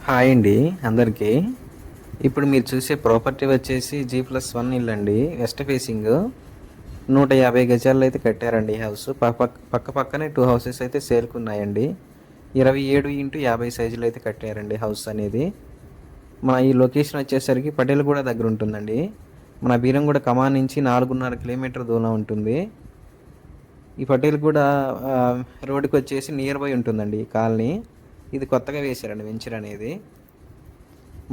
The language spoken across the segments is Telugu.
హాయ్ అండి అందరికీ. ఇప్పుడు మీరు చూసే ప్రాపర్టీ వచ్చేసి జీ ప్లస్ వన్ ఇల్లు అండి వెస్ట్ ఫేసింగ్ నూట యాభై గజాల్లో అయితే కట్టారండి ఈ హౌస్ పక్క పక్క పక్కనే టూ హౌసెస్ అయితే సేల్కున్నాయండి ఇరవై ఏడు ఇంటూ యాభై సైజులు అయితే కట్టారండి హౌస్ అనేది. మన ఈ లొకేషన్ వచ్చేసరికి పటేల్ కూడా దగ్గర ఉంటుందండి. మన బీరంగూడ కమా నుంచి నాలుగున్నర కిలోమీటర్ దూరం ఉంటుంది. ఈ పటేల్ కూడా ఆ, రోడ్డుకి వచ్చేసి నియర్ బై ఉంటుందండి ఈ కాలనీ. ఇది కొత్తగా వేశారండి వెంచర్ అనేది.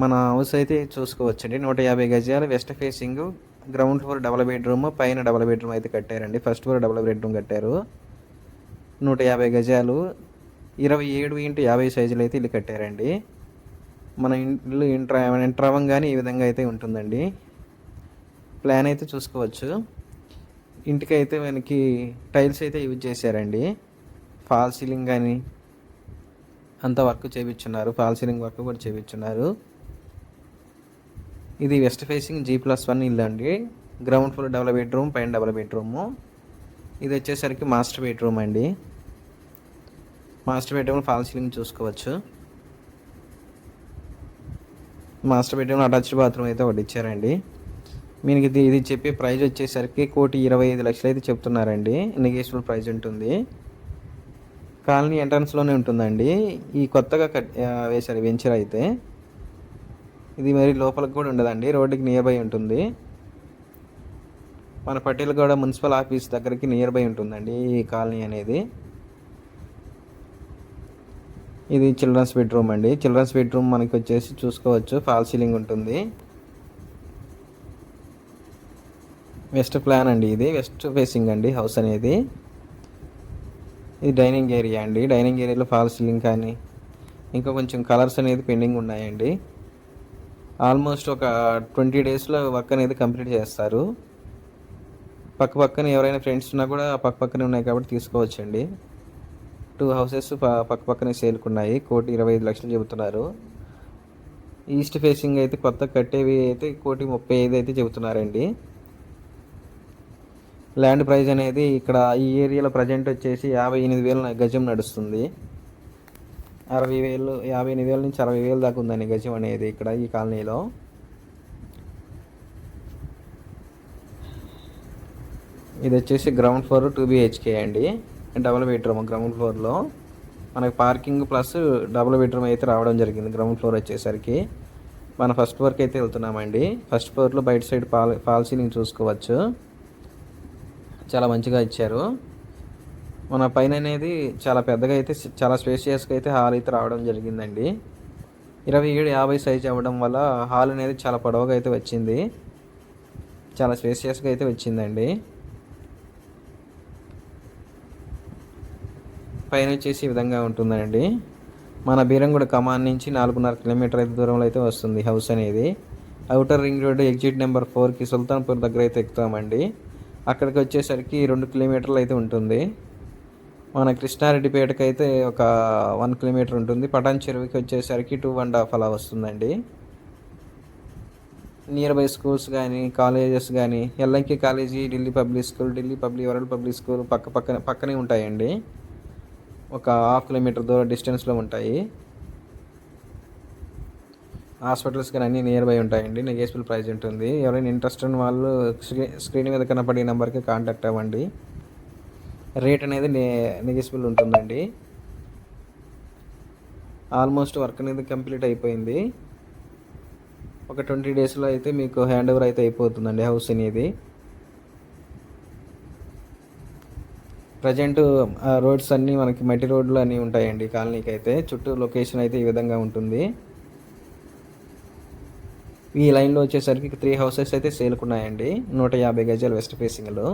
మన హౌస్ అయితే చూసుకోవచ్చండి. నూట యాభై గజాలు west facing ground floor double bedroom పైన డబల్ బెడ్రూమ్ అయితే కట్టారండి. ఫస్ట్ ఫ్లోర్ డబల్ బెడ్రూమ్ కట్టారు. నూట యాభై గజాలు ఇరవై ఏడు ఇంటూ యాభై సైజులు అయితే ఇల్లు కట్టారండి. మన ఇల్లు ఇంటర్ ఎంటర్ అవ్వగానే ఈ విధంగా అయితే ఉంటుందండి. ప్లాన్ అయితే చూసుకోవచ్చు. ఇంటికి అయితే మనకి టైల్స్ అయితే యూజ్ చేశారండి. ఫాల్ సీలింగ్ కానీ అంత వర్క్ చేయించున్నారు ఫాల్ సీలింగ్ వర్క్ కూడా చేయించున్నారు ఇది west facing G plus one ఇల్లు అండి. గ్రౌండ్ ఫ్లోర్ డబల్ బెడ్రూమ్ పైన డబల్ బెడ్రూము. ఇది వచ్చేసరికి మాస్టర్ బెడ్రూమ్ అండి. మాస్టర్ బెడ్రూమ్ ఫాల్ సీలింగ్ చూసుకోవచ్చు. మాస్టర్ బెడ్రూమ్ అటాచ్డ్ బాత్రూమ్ అయితే ఒకటి ఇచ్చారండి. మీకు ఇది ఇది చెప్పే ప్రైజ్ వచ్చేసరికి కోటి ఇరవై ఐదు లక్షలు అయితే చెప్తున్నారండి. నెగేషనల్ ప్రైజ్ ఉంటుంది. కాలనీ ఎంట్రన్స్లోనే ఉంటుందండి. ఈ కొత్తగా కట్ వేశారు వెంచర్ అయితే. ఇది మరి లోపలికి కూడా ఉండదండి. రోడ్డుకి నియర్ బై ఉంటుంది. మన పటేల్గూడ మున్సిపల్ ఆఫీస్ దగ్గరికి నియర్ బై ఉంటుందండి ఈ కాలనీ అనేది. ఇది చిల్డ్రన్స్ బెడ్రూమ్ అండి. చిల్డ్రన్స్ బెడ్రూమ్ మనకి వచ్చేసి చూసుకోవచ్చు. ఫాల్ సీలింగ్ ఉంటుంది. వెస్ట్ ప్లాన్ అండి ఇది. వెస్ట్ ఫేసింగ్ అండి హౌస్ అనేది. ఇది డైనింగ్ ఏరియా అండి. డైనింగ్ ఏరియాలో ఫాల్ సీలింగ్ కానీ ఇంకా కొంచెం కలర్స్ అనేది పెండింగ్ ఉన్నాయండి. ఆల్మోస్ట్ ఒక ట్వంటీ డేస్లో వర్క్ అనేది కంప్లీట్ చేస్తారు. పక్క పక్కన ఎవరైనా ఫ్రెండ్స్ ఉన్నా కూడా పక్క పక్కనే ఉన్నాయి కాబట్టి తీసుకోవచ్చండి. టూ హౌసెస్ పక్క పక్కనే సేల్కున్నాయి కోటి ఇరవై ఐదు లక్షలు చెబుతున్నారు. ఈస్ట్ ఫేసింగ్ అయితే కొత్త కట్టేవి అయితే కోటి ముప్పై ఐదు అయితే చెబుతున్నారండి. ల్యాండ్ ప్రైస్ అనేది ఇక్కడ ఈ ఏరియాలో ప్రజెంట్ వచ్చేసి యాభై ఎనిమిది వేల గజం నడుస్తుంది. అరవై వేలు యాభై ఎనిమిది వేల నుంచి అరవై వేలు దాకా ఉందండి గజం అనేది ఇక్కడ ఈ కాలనీలో. ఇది వచ్చేసి గ్రౌండ్ ఫ్లోర్ టూ బిహెచ్కే అండి. డబుల్ బెడ్రూమ్ గ్రౌండ్ ఫ్లోర్లో. మనకి పార్కింగ్ ప్లస్ డబుల్ బెడ్రూమ్ అయితే రావడం జరిగింది గ్రౌండ్ ఫ్లోర్ వచ్చేసరికి. మన ఫస్ట్ ఫ్లోర్కి అయితే వెళ్తున్నామండి. ఫస్ట్ ఫ్లోర్లో బయట సైడ్ పాల్ ఫాల్ సీలింగ్ చూసుకోవచ్చు. చాలా మంచిగా ఇచ్చారు. మన పైన అనేది చాలా పెద్దగా అయితే చాలా స్పేషియస్గా అయితే హాల్ అయితే రావడం జరిగిందండి. ఇరవై ఏడు యాభై సైజ్ అవ్వడం వల్ల హాల్ అనేది చాలా పొడవుగా అయితే వచ్చింది. చాలా స్పేషియస్గా అయితే వచ్చిందండి. పైన వచ్చేసి ఈ విధంగా ఉంటుందండి. మన బీరంగూడ కమాన్ నుంచి నాలుగున్నర కిలోమీటర్ అయితే దూరంలో అయితే వస్తుంది హౌస్ అనేది. Outer ring road exit number ఫోర్కి సుల్తాన్పూర్ దగ్గర అయితే ఎక్కుతామండి. అక్కడికి వచ్చేసరికి రెండు కిలోమీటర్లు అయితే ఉంటుంది. మన కృష్ణారెడ్డిపేటకి అయితే ఒక వన్ కిలోమీటర్ ఉంటుంది. పటాన్ చెరువుకి వచ్చేసరికి టూ అండ్ హాఫ్ అలా వస్తుందండి. నియర్ బై స్కూల్స్ కానీ కాలేజెస్ కానీ ఎల్ఎంకి college Delhi Public School Delhi Public World Public School పక్క పక్కన పక్కనే ఉంటాయండి. ఒక హాఫ్ కిలోమీటర్ దూరం డిస్టెన్స్లో ఉంటాయి. హాస్పిటల్స్ కానీ అన్నీ నియర్ బై ఉంటాయండి నెగేసిబుల్ ప్రైస్ ఉంటుంది. ఎవరైనా ఇంట్రెస్ట్ ఉన్న వాళ్ళు స్క్రీ- స్క్రీన్ మీద కనపడే నెంబర్కి కాంటాక్ట్ అవ్వండి. రేట్ అనేది నెగేసిబుల్ ఉంటుందండి. ఆల్మోస్ట్ వర్క్ అనేది కంప్లీట్ అయిపోయింది. ఒక ట్వంటీ డేస్లో అయితే మీకు హ్యాండ్ ఓవర్ అయితే అయిపోతుందండి హౌస్ అనేది. ప్రజెంట్ రోడ్స్ అన్నీ మనకి మట్టి రోడ్లు అన్నీ ఉంటాయండి కాలనీకి అయితే చుట్టూ లొకేషన్ అయితే ఈ విధంగా ఉంటుంది. ఈ లైన్లో వచ్చేసరికి త్రీ హౌసెస్ అయితే సేల్కున్నాయండి నూట యాభై గజాలు వెస్ట్ ఫేసింగ్లో